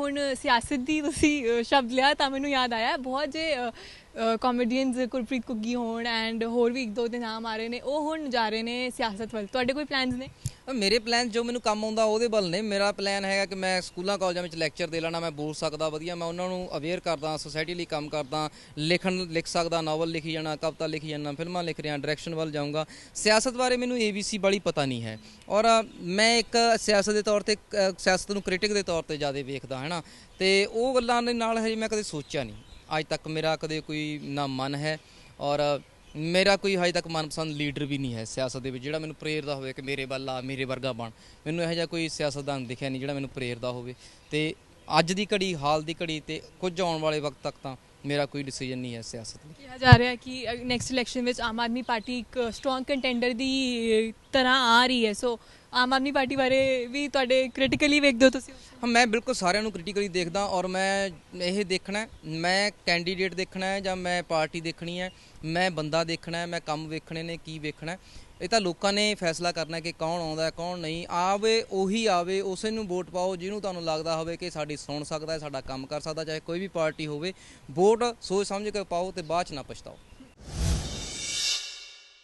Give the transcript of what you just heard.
ਹੁਣ ਸਿਆਸਤ ਦੀ ਤੁਸੀਂ ਸ਼ਬਦ ਲਿਆ ਤਾਂ ਮੈਨੂੰ ਯਾਦ ਆਇਆ, ਬਹੁਤ ਜੇ ਕਾਮੇਡੀਅਨਸ ਗੁਰਪ੍ਰੀਤ ਕੁੱਗੀ ਹੋਣ ਐਂਡ ਹੋਰ ਵੀ ਇੱਕ ਦੋ ਦੇ ਨਾਮ ਆ ਰਹੇ ਨੇ, ਉਹ ਹੁਣ ਜਾ ਰਹੇ ਨੇ ਸਿਆਸਤ ਵੱਲ। ਤੁਹਾਡੇ ਕੋਈ ਪਲਾਨਸ ਨੇ? ਮੇਰੇ ਪਲਾਨ ਜੋ ਮੈਨੂੰ ਕੰਮ ਆਉਂਦਾ ਉਹਦੇ ਵੱਲ ਨੇ। ਮੇਰਾ ਪਲਾਨ ਹੈਗਾ ਕਿ ਮੈਂ ਸਕੂਲਾਂ ਕਾਲਜਾਂ ਵਿੱਚ ਲੈਕਚਰ ਦੇ ਲੈਣਾ, ਮੈਂ ਬੋਲ ਸਕਦਾ, ਵਧੀਆ। ਮੈਂ ਉਹਨਾਂ ਨੂੰ ਅਵੇਅਰ ਕਰਦਾ ਸੋਸਾਇਟੀ ਲਈ ਕੰਮ ਕਰਦਾ, ਲਿਖਣ, ਲਿਖ ਸਕਦਾ ਨਾਵਲ ਲਿਖੀ ਜਾਣਾ, ਕਵਿਤਾ ਲਿਖੀ ਜਾਣਾ, ਫਿਲਮਾਂ ਲਿਖ ਰਿਹਾ ਡਾਇਰੈਕਸ਼ਨ ਵੱਲ ਜਾਊਂਗਾ। ਸਿਆਸਤ ਬਾਰੇ ਮੈਨੂੰ ABC ਵਾਲੀ ਪਤਾ ਨਹੀਂ ਹੈ। ਔਰ ਮੈਂ ਇੱਕ ਸਿਆਸਤ ਦੇ ਤੌਰ ਤੇ ਸਿਆਸਤ ਨੂੰ ਕ੍ਰਿਟਿਕ ਦੇ ਤੌਰ ਤੇ ਜ਼ਿਆਦਾ ਵੇਖਦਾ, ਹੈ ਨਾ? ਤੇ ਉਹ ਗੱਲਾਂ ਦੇ ਨਾਲ ਹਜੇ ਮੈਂ ਕਦੇ ਸੋਚਿਆ ਨਹੀਂ। ਅੱਜ ਤੱਕ ਮੇਰਾ ਕਦੇ ਕੋਈ ਨਾ ਮਨ ਹੈ। ਔਰ ਮੇਰਾ ਕੋਈ ਹਜੇ ਤੱਕ ਮਨਪਸੰਦ ਲੀਡਰ ਵੀ ਨਹੀਂ ਹੈ ਸਿਆਸਤ ਦੇ ਵਿੱਚ, ਜਿਹੜਾ ਮੈਨੂੰ ਪ੍ਰੇਰਦਾ ਹੋਵੇ ਕਿ ਮੇਰੇ ਵੱਲ ਆ, ਮੇਰੇ ਵਰਗਾ ਬਣ। ਮੈਨੂੰ ਇਹੋ ਜਿਹਾ ਕੋਈ ਸਿਆਸਤਦਾਨ ਦਿਖਿਆ ਨਹੀਂ ਜਿਹੜਾ ਮੈਨੂੰ ਪ੍ਰੇਰਦਾ ਹੋਵੇ। ਤੇ ਅੱਜ ਦੀ ਘੜੀ, ਹਾਲ ਦੀ ਘੜੀ ਤੇ ਕੁਝ ਆਉਣ ਵਾਲੇ ਵਕਤ ਤੱਕ ਤਾਂ ਮੇਰਾ ਕੋਈ ਡਿਸੀਜਨ ਨਹੀਂ ਹੈ ਸਿਆਸਤ ਲਈ। ਕਿਹਾ ਜਾ ਰਿਹਾ ਕਿ ਨੈਕਸਟ ਇਲੈਕਸ਼ਨ ਵਿੱਚ ਆਮ ਆਦਮੀ ਪਾਰਟੀ ਇੱਕ ਸਟਰੋਂਗ ਕੰਟੈਂਡਰ ਦੀ ਤਰ੍ਹਾਂ ਆ ਰਹੀ ਹੈ। ਸੋ ਆਮ ਆਦਮੀ ਪਾਰਟੀ ਬਾਰੇ ਵੀ ਤੁਹਾਡੇ ਕ੍ਰਿਟੀਕਲੀ ਵੇਖਦੇ ਹੋ ਤੁਸੀਂ? ਹਾਂ, ਮੈਂ ਬਿਲਕੁਲ ਸਾਰਿਆਂ ਨੂੰ ਕ੍ਰਿਟੀਕਲੀ ਦੇਖਦਾ ਔਰ ਮੈਂ ਇਹ ਦੇਖਣਾ ਮੈਂ ਕੈਂਡੀਡੇਟ ਦੇਖਣਾ ਹੈ ਜਾਂ ਮੈਂ ਪਾਰਟੀ ਦੇਖਣੀ ਹੈ, ਮੈਂ ਬੰਦਾ ਦੇਖਣਾ ਹੈ, ਮੈਂ ਕੰਮ ਵੇਖਣੇ ਨੇ, ਕੀ ਵੇਖਣਾ ਇਹ ਤਾਂ ਲੋਕਾਂ ਨੇ ਫੈਸਲਾ ਕਰਨਾ ਕਿ ਕੌਣ ਆਉਂਦਾ ਹੈ, ਕੌਣ ਨਹੀਂ। ਆਵੇ, ਉਹੀ ਆਵੇ, ਉਸੇ ਨੂੰ ਵੋਟ ਪਾਓ ਜਿਹਨੂੰ ਤੁਹਾਨੂੰ ਲੱਗਦਾ ਹੋਵੇ ਕਿ ਸਾਡੀ ਸੁਣ ਸਕਦਾ ਹੈ, ਸਾਡਾ ਕੰਮ ਕਰ ਸਕਦਾ, ਚਾਹੇ ਕੋਈ ਵੀ ਪਾਰਟੀ ਹੋਵੇ। ਵੋਟ ਸੋਚ ਸਮਝ ਕੇ ਪਾਓ ਤੇ ਬਾਅਦ ਚ ਨਾ ਪਛਤਾਓ।